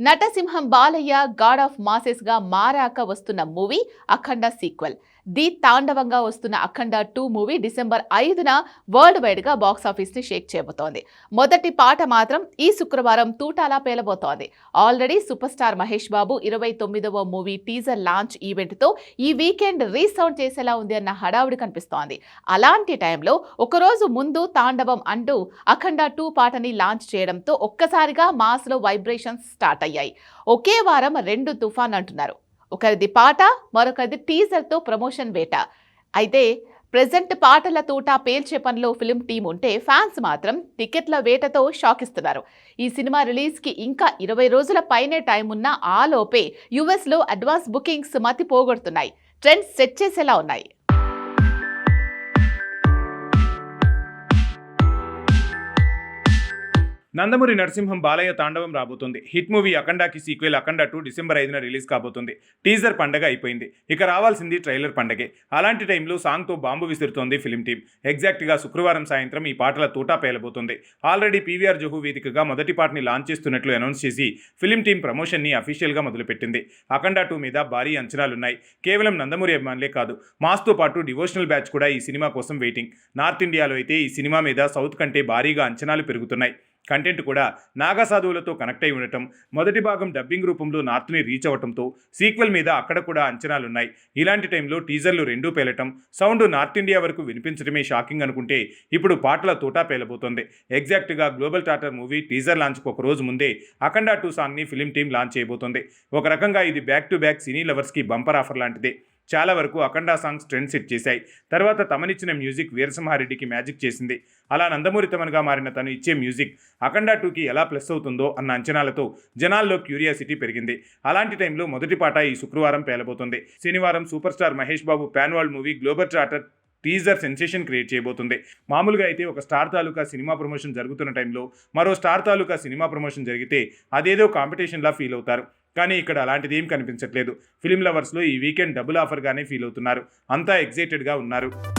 నటసింహం Balayya God of మాసెస్గా మారాక వస్తున్న మూవీ అఖండ సీక్వెల్. ది తాండవంగా వస్తున్న అఖండ టూ మూవీ డిసెంబర్ ఐదున వరల్డ్ వైడ్గా బాక్స్ ఆఫీస్ని షేక్ చేయబోతోంది. మొదటి పాట మాత్రం ఈ శుక్రవారం తూటాలా పేలబోతోంది. Already super star Mahesh Babu ఇరవై తొమ్మిదవ మూవీ టీజర్ లాంచ్ ఈవెంట్తో ఈ వీకెండ్ రీసౌండ్ చేసేలా ఉంది అన్న హడావుడి కనిపిస్తోంది. అలాంటి టైంలో ఒకరోజు ముందు తాండవం అంటూ అఖండ టూ పాటని లాంచ్ చేయడంతో ఒక్కసారిగా మాస్లో వైబ్రేషన్స్ స్టార్ట్ అయ్యాయి ఒకే వారం రెండు తుఫాన్ అంటున్నారు. ఒకరిది పాట మరొకరిది టీజర్తో ప్రమోషన్ వేట. అయితే ప్రజెంట్ పాటల తోట పేల్చే పనిలో ఫిలిం టీం ఉంటే ఫ్యాన్స్ మాత్రం టికెట్ల వేటతో షాక్ ఇస్తున్నారు ఈ సినిమా రిలీజ్కి ఇంకా ఇరవై రోజుల పైనే టైం ఉన్న ఆలోపే యుఎస్లో అడ్వాన్స్ బుకింగ్స్ మతి పోగొడుతున్నాయి. ట్రెండ్స్ సెట్ చేసేలా ఉన్నాయి. నందమూరి నరసింహం బాలయ్య తాండవం రాబోతుంది. హిట్ మూవీ అఖండాకి సీక్వెల్ అఖండ టూ డిసెంబర్ ఐదున రిలీజ్ కాబోతుంది. టీజర్ పండగ అయిపోయింది. ఇక రావాల్సింది ట్రైలర్ పండగే. అలాంటి టైంలో సాంగ్తో బాంబు విసురుతోంది ఫిలిం టీం ఎగ్జాక్ట్గా శుక్రవారం సాయంత్రం ఈ పాటల తూటా పేలబోతుంది. ఆల్రెడీ పీవీఆర్ జోహు వేదికగా మొదటి పాటని లాంచ్ చేస్తున్నట్లు అనౌన్స్ చేసి ఫిలిం టీం ప్రమోషన్ని అఫీషియల్గా మొదలుపెట్టింది. అఖండ టూ మీద భారీ అంచనాలున్నాయి. కేవలం నందమూరి అభిమానులే కాదు మాస్తో పాటు డివోషనల్ బ్యాచ్ కూడా ఈ సినిమా కోసం వెయిటింగ్. నార్త్ ఇండియాలో అయితే ఈ సినిమా మీద సౌత్ కంటే భారీగా అంచనాలు పెరుగుతున్నాయి. కంటెంట్ కూడా నాగా సాధువులతో కనెక్ట్ అయి ఉండటం మొదటి భాగం డబ్బింగ్ రూపంలో నార్త్ని రీచ్ అవ్వటంతో సీక్వెల్ మీద అక్కడ కూడా అంచనాలున్నాయి. ఇలాంటి టైంలో టీజర్లు రెండూ పేలటం సౌండ్ నార్త్ ఇండియా వరకు వినిపించడమే షాకింగ్ అనుకుంటే ఇప్పుడు పాటల తోటా పేలబోతోంది. ఎగ్జాక్ట్గా గ్లోబల్ టాటర్ మూవీ టీజర్ లాంచ్కు ఒక రోజు ముందే అఖండ టూ సాంగ్ని ఫిలిం టీం లాంచ్ చేయబోతోంది. ఒక రకంగా ఇది బ్యాక్ టు బ్యాక్ సినీ లవర్స్కి బంపర్ ఆఫర్ లాంటిదే. చాలా వరకు అఖండ సాంగ్స్ ట్రెండ్ సెట్ చేశాయి. తర్వాత తమనిచ్చిన మ్యూజిక్ వీరసింహారెడ్డికి మ్యాజిక్ చేసింది. అలా నందమూరి తమన్గా మారిన తను ఇచ్చే మ్యూజిక్ అఖండ టూకి ఎలా ప్లస్ అవుతుందో అన్న అంచనాలతో జనాల్లో క్యూరియాసిటీ పెరిగింది. అలాంటి టైంలో మొదటి పాట ఈ శుక్రవారం పేలబోతుంది. శనివారం super star Mahesh Babu pan movie global charter teaser sensation create చేయబోతుంది. మామూలుగా అయితే ఒక స్టార్ తాలూకా సినిమా ప్రమోషన్ జరుగుతున్న టైంలో మరో స్టార్ తాలూకా సినిమా ప్రమోషన్ జరిగితే అదేదో కాంపిటీషన్లా ఫీల్ అవుతారు. కానీ ఇక్కడ అలాంటిది ఏం కనిపించట్లేదు. ఫిలిం లవర్స్లో ఈ వీకెండ్ డబుల్ ఆఫర్గానే ఫీల్ అవుతున్నారు. అంతా ఎగ్జైటెడ్గా ఉన్నారు.